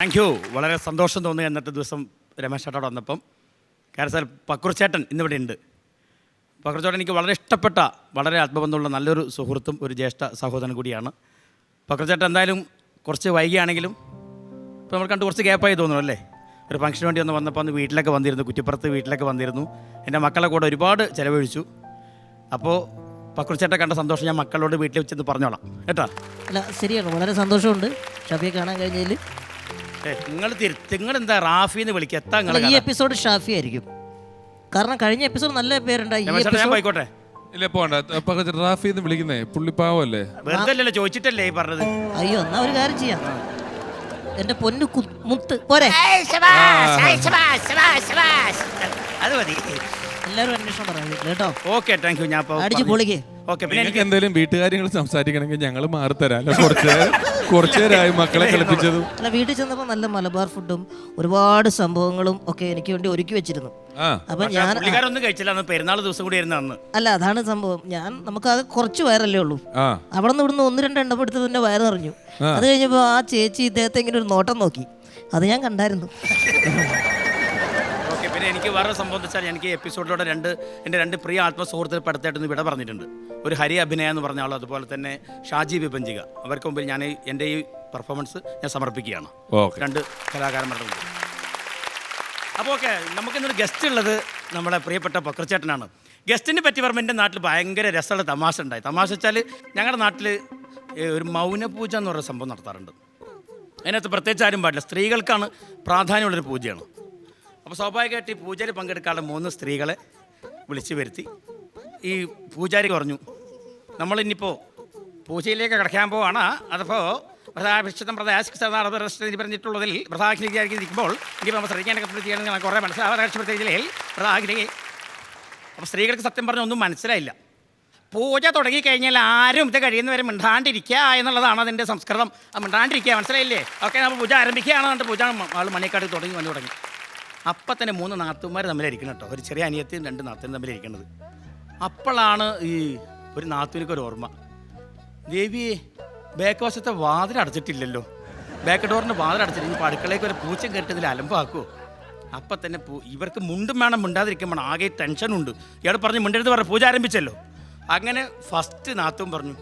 Thank you വളരെ സന്തോഷം തോന്നി അന്നത്തെ ദിവസം രമേശ് ചേട്ടോട് വന്നപ്പം. കാരണം സാർ പക്രുച്ചേട്ടൻ ഇന്നിവിടെ ഉണ്ട്. പക്രുച്ചേട്ടൻ എനിക്ക് വളരെ ഇഷ്ടപ്പെട്ട വളരെ ആത്മബന്ധമുള്ള നല്ലൊരു സുഹൃത്തും ഒരു ജ്യേഷ്ഠ സഹോദരൻ കൂടിയാണ്. പക്രുച്ചേട്ടൻ എന്തായാലും കുറച്ച് വൈകിയാണെങ്കിലും ഇപ്പോൾ നമ്മൾ കണ്ട് കുറച്ച് ഗ്യാപ്പായി തോന്നുന്നു അല്ലേ? ഒരു ഫംഗ്ഷന് വേണ്ടി ഒന്ന് വന്നപ്പോൾ ഒന്ന് വീട്ടിലൊക്കെ വന്നിരുന്നു കുറ്റിപ്പുറത്ത് വീട്ടിലൊക്കെ വന്നിരുന്നു. എന്റെ മക്കളെ കൂടെ ഒരുപാട് ചിലവഴിച്ചു. അപ്പോൾ പക്രുച്ചേട്ടൻ കണ്ട സന്തോഷം ഞാൻ മക്കളോട് വീട്ടിൽ വെച്ചെന്ന് പറഞ്ഞോളാം. കേട്ടോ? അല്ല ശരിയാണ്. വളരെ സന്തോഷമുണ്ട്. ഷബിയെ കാണാൻ കഴിഞ്ഞതിൽ നിങ്ങൾ തിരി നിങ്ങൾ എന്താ റാഫി എന്ന് വിളിക്കുക എത്താ നിങ്ങൾ ഈ എപ്പിസോഡ് ഷാഫി ആയിരിക്കും. കാരണം കഴിഞ്ഞ എപ്പിസോഡ് നല്ല പേരുണ്ടായി ഈ എപ്പിസോഡ് ഞാൻ എപ്പിസോഡ് പോയിക്കോട്ടെ. ഇല്ല പോണ്ട. പകച്ച് റാഫി എന്ന് വിളിക്കുന്നേ പുള്ളിപ്പാവല്ലേ? വെറുതെ അല്ലല്ലോ ചോദിച്ചിട്ടല്ലേ ഈ പറഞ്ഞത്. അയ്യോ എന്നാ ഒരു കാര്യം ചെയ്യാം. എന്റെ പൊന്നു കു- മുത്ത് പോരെ. അത് മതി. എല്ലാവരും അന്വേഷണം പറയാം വീട്ടിൽ കേട്ടോ? ഓക്കെ താങ്ക് യു ഞാൻ അടിച്ച് പൊളിക്ക്. ഓക്കെ പിന്നെ നിങ്ങൾക്ക് എനിക്ക് എന്തെങ്കിലും വീട്ടുകാര്യങ്ങൾ സംസാരിക്കണമെങ്കിൽ ഞങ്ങൾ മാറിത്തരാം അല്ല? കുറച്ച് നേരം കുറച്ചു നേരമായി മക്കളെ കളിപ്പിച്ചതും. അല്ല വീട്ടിൽ ചെന്നപ്പോൾ നല്ല മലബാർ ഫുഡും ഒരുപാട് സംഭവങ്ങളും ഒക്കെ എനിക്ക് വേണ്ടി ഒരുക്കി വെച്ചിരുന്നു. അപ്പൊ ഞാൻ പുള്ളിക്കാരൊന്നും കഴിച്ചില്ല അന്ന് പെരുന്നാൾ ദിവസം കൂടി ആയിരുന്നു അന്ന്. അല്ല അതാണ് സംഭവം. ഞാൻ നമുക്ക് അത് കുറച്ച് വയറല്ലേ ഉള്ളൂ. അവിടെ നിന്ന് ഇവിടുന്ന് ഒന്ന് രണ്ട് എണ്ണം എടുത്ത് തന്നെ വയറ് നിറഞ്ഞു. അത് കഴിഞ്ഞപ്പോൾ ആ ചേച്ചി ഇദ്ദേഹത്തെ ഇങ്ങനെ ഒരു നോട്ടം നോക്കി. അത് ഞാൻ കണ്ടായിരുന്നു. പിന്നെ എനിക്ക് വേറെ സംഭവം വെച്ചാൽ എനിക്ക് എപ്പിസോഡിലൂടെ രണ്ട് എന്റെ രണ്ട് പ്രിയ ആത്മസുഹൃത്തുക്കൾ പടത്തായിട്ടൊന്ന് വിട പറഞ്ഞിട്ടുണ്ട്. ഒരു ഹരി അഭിനയ എന്ന് പറഞ്ഞ ആൾ അതുപോലെ തന്നെ ഷാജി വിഭഞ്ചിക. അവർക്ക് മുമ്പിൽ ഞാൻ എന്റെ ഈ പെർഫോമൻസ് ഞാൻ സമർപ്പിക്കുകയാണ്. ഓക്കെ. രണ്ട് കലാകാരന്മാരുടെ മുമ്പിൽ. അപ്പോൾ ഓക്കെ നമുക്കിന്നൊരു ഗസ്റ്റ് ഉള്ളത് നമ്മുടെ പ്രിയപ്പെട്ട പക്രച്ചേട്ടനാണ്. ഗസ്റ്റിനെ പറ്റി പറയുമ്പോൾ എന്റെ നാട്ടിൽ ഭയങ്കര രസമുള്ള തമാശ ഉണ്ടായി. തമാശ വെച്ചാൽ ഞങ്ങളുടെ നാട്ടിൽ ഒരു മൗനപൂജ എന്ന് പറയുന്ന സംഭവം നടത്താറുണ്ട്. അതിനകത്ത് പ്രത്യേകിച്ച് ആരും പാടില്ല. സ്ത്രീകൾക്കാണ് പ്രാധാന്യമുള്ളൊരു പൂജയാണ്. അപ്പോൾ സ്വാഭാവികമായിട്ട് ഈ പൂജാരി പങ്കെടുക്കാനുള്ള മൂന്ന് സ്ത്രീകളെ വിളിച്ചു വരുത്തി. ഈ പൂജാരി പറഞ്ഞു നമ്മളിനിപ്പോൾ പൂജയിലേക്ക് കിടക്കാൻ പോവാണ്. അതപ്പോൾ പ്രധാഭിഷ്ടം പ്രധാശിക്കുന്ന പറഞ്ഞിട്ടുള്ളതിൽ പ്രധാനിരിക്കുമ്പോൾ ഇനി നമ്മൾ ശ്രദ്ധിക്കേണ്ട ചെയ്യണമെങ്കിൽ കുറേ മനസ്സിലാവാതിൽ പ്രധാഗ്നി അപ്പോൾ സ്ത്രീകൾക്ക് സത്യം പറഞ്ഞ ഒന്നും മനസ്സിലായില്ല. പൂജ തുടങ്ങിക്കഴിഞ്ഞാൽ ആരും ഇത് കഴിയുന്നവരെ മിണ്ടാണ്ടിരിക്കുക എന്നുള്ളതാണ് അതിന്റെ സംസ്കൃതം. മിണ്ടാണ്ടിരിക്കുക മനസ്സിലായില്ലേ? ഓക്കെ നമ്മൾ പൂജ ആരംഭിക്കുകയാണെന്നിട്ട് പൂജ ആൾ മണിക്കാട് തുടങ്ങി വന്നു തുടങ്ങി. അപ്പം തന്നെ മൂന്ന് നാത്തുമാർ തമ്മിലായിരിക്കണം കേട്ടോ. ഒരു ചെറിയ അനിയത്തിയും രണ്ട് നാത്തും തമ്മിലിരിക്കണത് അപ്പോഴാണ് ഈ ഒരു നാത്തുവിനൊക്കെ ഒരു ഓർമ്മ. ദേവി ബാക്ക് വശത്തെ വാതിൽ അടച്ചിട്ടില്ലല്ലോ. ബാക്ക് ഡോറിന്റെ വാതിൽ അടച്ചിട്ട് ഇനി അടുക്കളയ്ക്ക് ഒരു പൂച്ച കയറ്റതിൽ അലമ്പാക്കുമോ അപ്പം തന്നെ പൂ ഇവർക്ക് മുണ്ടും വേണം മിണ്ടാതിരിക്കാൻ വേണം. ആകെ ടെൻഷനുണ്ട് ഇയാൾ പറഞ്ഞ് മിണ്ടരുത് പറഞ്ഞു പൂജ ആരംഭിച്ചല്ലോ. അങ്ങനെ ഫസ്റ്റ് നാത്തും പറഞ്ഞു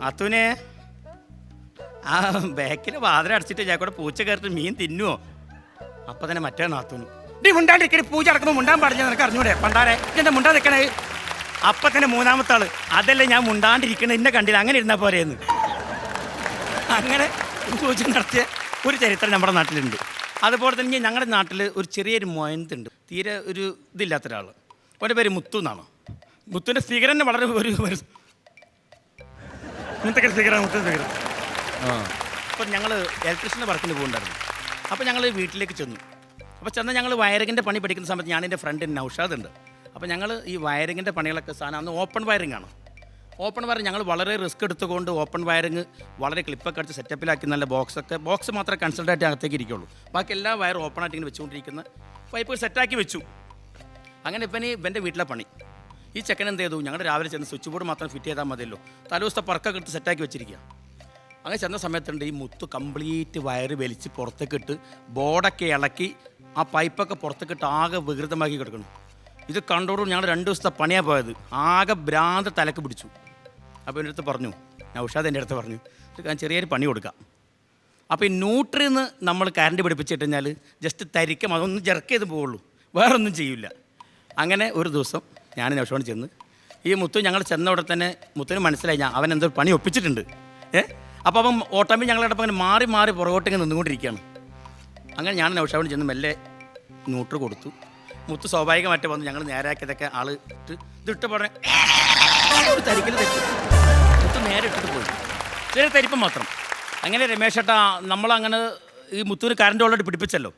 നാത്തുവിനെ ആ ബാക്കിൽ വാതിൽ അടച്ചിട്ട് ഞാൻ കൂടെ പൂച്ച കയറിട്ട് മീൻ തിന്നുവോ? അപ്പം തന്നെ മറ്റേ നാത്തുനു. നീ മുണ്ടാണ്ടിരിക്കണ പൂജ അടക്കുമ്പോൾ മുണ്ടാൻ പാടില്ല നിനക്ക് അറിഞ്ഞൂടെ? പണ്ടാരെ എന്താ നിൽക്കണേ അപ്പൊ തന്നെ മൂന്നാമത്തെ ആൾ. അതല്ലേ ഞാൻ മുണ്ടാണ്ടിരിക്കണേ എന്നെ കണ്ടില്ല അങ്ങനെ ഇരുന്ന പോരെയെന്ന് അങ്ങനെ പൂജ നടത്തിയ ഒരു ചരിത്രം നമ്മുടെ നാട്ടിലുണ്ട്. അതുപോലെ തന്നെ ഞങ്ങളുടെ നാട്ടിൽ ഒരു ചെറിയൊരു മൊയന്തുണ്ട്. തീരെ ഒരു ഇതില്ലാത്ത ഒരാൾ അവന്റെ പേര് മുത്തു എന്നാണ്? മുത്തുവിന്റെ ഫിഗർ തന്നെ വളരെ ഒരു മുത്തക്കൊരു ഫിഗറാണ് മുത്തു ഫിഗർ. അപ്പം ഞങ്ങൾ ഇലക്ട്രീഷന്റെ വർക്കിന് പോകുന്നുണ്ടായിരുന്നു അപ്പോൾ ഞങ്ങൾ വീട്ടിലേക്ക് ചെന്നു. അപ്പോൾ ചെന്ന് ഞങ്ങൾ വയറിങ്ങിന്റെ പണി പഠിക്കുന്ന സമയത്ത് ഞാൻ എന്റെ ഫ്രണ്ട് നൗഷാദ് ഉണ്ട്. അപ്പോൾ ഞങ്ങൾ ഈ വയറിങ്ങിന്റെ പണികളൊക്കെ സാധനം അന്ന് ഓപ്പൺ വയറിംഗ് ആണ്. ഓപ്പൺ വയറിംഗ് ഞങ്ങൾ വളരെ റിസ്ക് എടുത്തുകൊണ്ട് ഓപ്പൺ വയറിംഗ് വളരെ ക്ലിപ്പൊക്കെ അടിച്ച് സെറ്റപ്പിലാക്കി നല്ല ബോക്സൊക്കെ ബോക്സ് മാത്രമേ കൺസൾട്ടായിട്ട് അകത്തേക്ക് ഇരിക്കുള്ളൂ. ബാക്കി എല്ലാ വയറും ഓപ്പൺ ആയിട്ട് ഇങ്ങനെ വെച്ചുകൊണ്ടിരിക്കുന്ന പൈപ്പ് സെറ്റാക്കി വെച്ചു. അങ്ങനെ ഇപ്പം ഇനി ഇവന്റെ വീട്ടിലെ പണി. ഈ ചെക്കൻ എന്ത് ചെയ്തു? ഞങ്ങൾ രാവിലെ ചെന്ന് സ്വിച്ച് ബോർഡ് മാത്രം ഫിറ്റ് ചെയ്താൽ മതിയല്ലോ. തലേ ദിവസത്തെ പറക്കൊക്കെ എടുത്ത് സെറ്റാക്കി വെച്ചിരിക്കുക അങ്ങനെ ചെന്ന സമയത്തുണ്ട് ഈ മുത്ത് കംപ്ലീറ്റ് വയറ് വലിച്ച് പുറത്തേക്ക് ഇട്ട് ബോർഡൊക്കെ ഇളക്കി ആ പൈപ്പൊക്കെ പുറത്തേക്ക് ഇട്ട് ആകെ വികൃതമാക്കി കിടക്കണം ഇത് കണ്ടോടും ഞങ്ങൾ രണ്ട് ദിവസത്തെ പണിയാണ് പോയത്. ആകെ ഭ്രാന്ത് തലക്ക് പിടിച്ചു. അപ്പോൾ എന്റെ അടുത്ത് പറഞ്ഞു നൗഷാദ് എന്റെ അടുത്ത് പറഞ്ഞു "ഇത് ഞാൻ ചെറിയൊരു പണി കൊടുക്കാം. അപ്പോൾ ഈ ന്യൂട്രിയിൽ നിന്ന് നമ്മൾ കറണ്ട് പിടിപ്പിച്ചിട്ട് കഴിഞ്ഞാൽ ജസ്റ്റ് തരിക്കും അതൊന്നും ജെർക്ക് ചെയ്ത് പോവുള്ളൂ. വേറൊന്നും ചെയ്യില്ല അങ്ങനെ ഒരു ദിവസം ഞാൻ നൗഷോട് ചെന്ന് ഈ മുത്തു ഞങ്ങൾ ചെന്ന ഉടനെ തന്നെ മുത്തിന് മനസ്സിലായി ഞാൻ അവൻ എന്തോ പണി ഒപ്പിച്ചിട്ടുണ്ട്. ഏ? അപ്പോൾ അവൻ ഓട്ടമ്പിൽ ഞങ്ങളുടെ ഇടപ്പം അങ്ങനെ മാറി മാറി പുറകോട്ടിങ്ങനെ നിന്നുകൊണ്ടിരിക്കുകയാണ്. അങ്ങനെ ഞാൻ നൗഷാവിന് ചെന്ന് മെല്ലെ ന്യൂട്ര് കൊടുത്തു. മുത്ത് സ്വാഭാവികമായിട്ട് വന്ന് ഞങ്ങൾ നേരാക്കിയതൊക്കെ ആൾ ഇട്ട് ഇതിട്ട് പറഞ്ഞ തരിക്കൽ തെറ്റി. മുത്ത് നേരെ ഇട്ടിട്ട് പോയി. ചെറിയ തരിപ്പം മാത്രം. അങ്ങനെ രമേശ് ഏട്ടാ നമ്മളങ്ങനെ ഈ മുത്തൂര് കറണ്ട് ഓൾറെഡി പിടിപ്പിച്ചല്ലോ.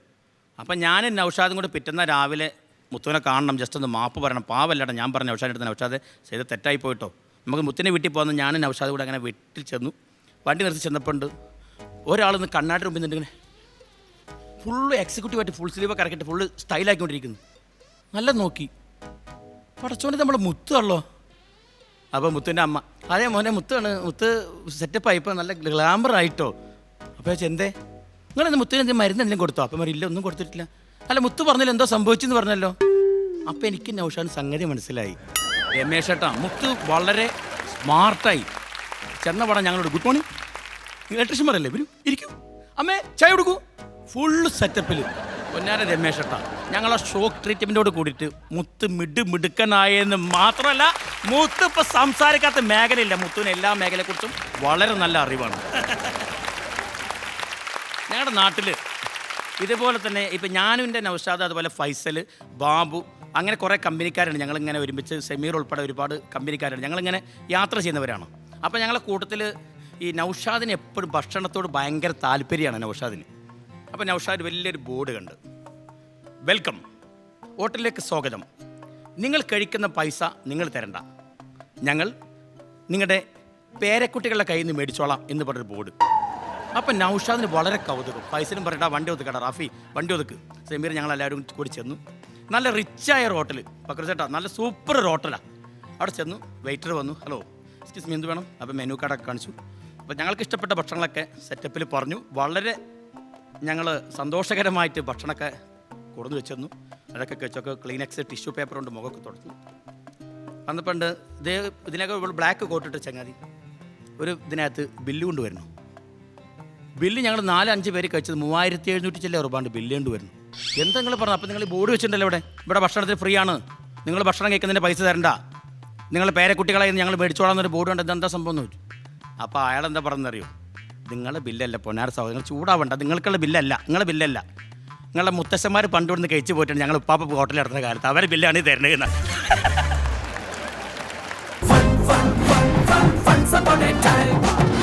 അപ്പം ഞാൻ നൗഷാദും കൂടെ പിറ്റുന്ന രാവിലെ മുത്തുവിനെ കാണണം ജസ്റ്റ് ഒന്ന് മാപ്പ് പറയണം. പാവല്ലടാ ഞാൻ പറഞ്ഞ നൗഷാദിന്റെ അടുത്ത് നൗഷാദ് ചെയ്ത് തെറ്റായി പോയിട്ടോ. നമുക്ക് മുത്തിനെ വീട്ടിൽ പോകുന്ന ഞാൻ നൗഷാദ് കൂടെ അങ്ങനെ വീട്ടിൽ ചെന്നു. വണ്ടി നിർത്തി ചെന്നപ്പോൾ ഉണ്ട് ഒരാളൊന്ന് കണ്ണാടി മുമ്പിൽ നിന്നിങ്ങനെ ഫുള്ള് എക്സിക്യൂട്ടീവായിട്ട് ഫുൾ സ്ലീവൊക്കെ ഇറക്കിയിട്ട് ഫുള്ള് സ്റ്റൈലാക്കിക്കൊണ്ടിരിക്കുന്നു നല്ല നോക്കി. പടച്ചോണ്ട് നമ്മുടെ മുത്തല്ലോ അപ്പോൾ മുത്തുവിന്റെ അമ്മ. അതേ മോനെ മുത്താണ്. മുത്ത് സെറ്റപ്പായി ആയിപ്പോൾ നല്ല ഗ്ലാമർ ആയിട്ടോ? അപ്പോൾ എന്തേ? നിങ്ങളെന്ത് മുത്തിന് എന്തെങ്കിലും മരുന്ന് എന്തെങ്കിലും കൊടുത്തോ? അപ്പം ഇല്ല ഒന്നും കൊടുത്തിട്ടില്ല. അല്ല മുത്ത് പറഞ്ഞില്ല എന്തോ സംഭവിച്ചെന്ന് പറഞ്ഞല്ലോ. അപ്പം എനിക്ക് നൗഷാൻ സംഗതി മനസ്സിലായി. രമേശ് ഏട്ടാ മുത്ത് വളരെ സ്മാർട്ടായി ചെന്ന പടം ഞങ്ങളോട് ഗുഡ് മോർണിംഗ് ഇലക്ട്രീഷ്യൻ പറയല്ലേ വരൂ ഇരിക്കൂ. അമ്മേ ചായ കൊടുക്കൂ. ഫുൾ സെറ്റപ്പിൽ പൊന്നാര രമേശ് ഏട്ടാ ഞങ്ങൾ ആ ഷോക്ക് ട്രീറ്റ്മെന്റോട് കൂടിയിട്ട് മുത്ത് മിഡ് മിടുക്കനായെന്ന് മാത്രമല്ല മുത്ത് ഇപ്പം സംസാരിക്കാത്ത മേഖലയില്ല. മുത്തുവിന് എല്ലാ മേഖലയെക്കുറിച്ചും വളരെ നല്ല അറിവാണ്. ഞങ്ങളുടെ നാട്ടിൽ ഇതുപോലെ തന്നെ ഇപ്പം ഞാനും എന്റെ നൗഷാദ് അതുപോലെ ഫൈസൽ ബാബു അങ്ങനെ കുറേ കമ്പനിക്കാരുണ്ട്. ഞങ്ങളിങ്ങനെ ഒരുമിച്ച് സെമീർ ഉൾപ്പെടെ ഒരുപാട് കമ്പനിക്കാരുണ്ട്. ഞങ്ങളിങ്ങനെ യാത്ര ചെയ്യുന്നവരാണ്. അപ്പോൾ ഞങ്ങളെ കൂട്ടത്തിൽ ഈ നൗഷാദിന് എപ്പോഴും ഭക്ഷണത്തോട് ഭയങ്കര താല്പര്യമാണ് നൗഷാദിന്. അപ്പോൾ നൗഷാദ് വലിയൊരു ബോർഡ് കണ്ട്. വെൽക്കം. ഹോട്ടലിലേക്ക് സ്വാഗതം. നിങ്ങൾ കഴിക്കുന്ന പൈസ നിങ്ങൾ തരണ്ട. ഞങ്ങൾ നിങ്ങളുടെ പേരക്കുട്ടികളുടെ കയ്യിൽ നിന്ന് മേടിച്ചോളാം എന്ന് പറഞ്ഞൊരു ബോർഡ്. അപ്പം നൗഷാദിന് വളരെ കൗതുകം. പൈസനും പറയട്ടാ വണ്ടി ഒതുക്കടാ റാഫി വണ്ടി ഒതുക്ക്. സെമീർ ഞങ്ങൾ എല്ലാവരും കൂടി ചെന്നു. നല്ല റിച്ചായ ഒരു ഹോട്ടൽ പക്ര ചേട്ടാ നല്ല സൂപ്പർ ഒരു ഹോട്ടലാണ് അവിടെ ചെന്നു വെയിറ്റർ വന്നു. ഹലോ എക്സ്ക്യൂസ് മീ എന്ത് വേണം? അപ്പോൾ മെനു കാർഡൊക്കെ കാണിച്ചു. അപ്പോൾ ഞങ്ങൾക്ക് ഇഷ്ടപ്പെട്ട ഭക്ഷണങ്ങളൊക്കെ സെറ്റപ്പിൽ പറഞ്ഞു. വളരെ ഞങ്ങൾ സന്തോഷകരമായിട്ട് ഭക്ഷണമൊക്കെ കൊടുന്നു വെച്ചിരുന്നു. അതൊക്കെ വെച്ചൊക്കെ ക്ലീനക്സ് ടിഷ്യൂ പേപ്പർ കൊണ്ട് മുഖമൊക്കെ തുടച്ചു. വന്നപ്പോണ്ട് ഇതേ ഇതിനൊക്കെ ബ്ലാക്ക് കോട്ടിട്ട് ചങ്ങാതി. ഒരു ഇതിനകത്ത് ബില്ല് കൊണ്ടുവരുന്നു ബില്ല് ഞങ്ങൾ നാല് അഞ്ച് പേര് കഴിച്ചത് മൂവായിരത്തി എഴുന്നൂറ്റി ചില്ല ഉറപ്പാണ്ട് ബില്ല് കൊണ്ടുവരുന്നു എന്താ നിങ്ങൾ പറഞ്ഞു അപ്പോൾ നിങ്ങൾ ബോർഡ് വെച്ചിട്ടുണ്ടല്ലോ ഇവിടെ. ഇവിടെ ഭക്ഷണത്തിന് ഫ്രീ ആണ്. നിങ്ങൾ ഭക്ഷണം കഴിക്കുന്നതിന്റെ പൈസ തരണ്ട. നിങ്ങൾ പേരക്കുട്ടികളെ ഞങ്ങൾ മേടിച്ചോളാം എന്നൊരു ബോർഡ് ഉണ്ട് ഇതെന്താ സംഭവം എന്ന് ചോദിച്ചു അപ്പോൾ അയാൾ എന്താ പറഞ്ഞെന്നറിയോ നിങ്ങളുടെ ബില്ലല്ല പൊന്നാർ സഹോദരൻ നിങ്ങൾ ചൂടാവണ്ട നിങ്ങൾക്കുള്ള ബില്ലല്ല നിങ്ങളുടെ ബില്ലല്ല നിങ്ങളുടെ മുത്തശ്ശന്മാർ പണ്ട് ഇവിടുന്ന് കഴിച്ചു പോയിട്ടുണ്ട് ഞങ്ങൾ ഉപ്പാപ്പ ഹോട്ടലിൽ ഇടുന്ന കാലത്ത് അവരെ ബില്ലാണ് എന്ന് Once upon a time,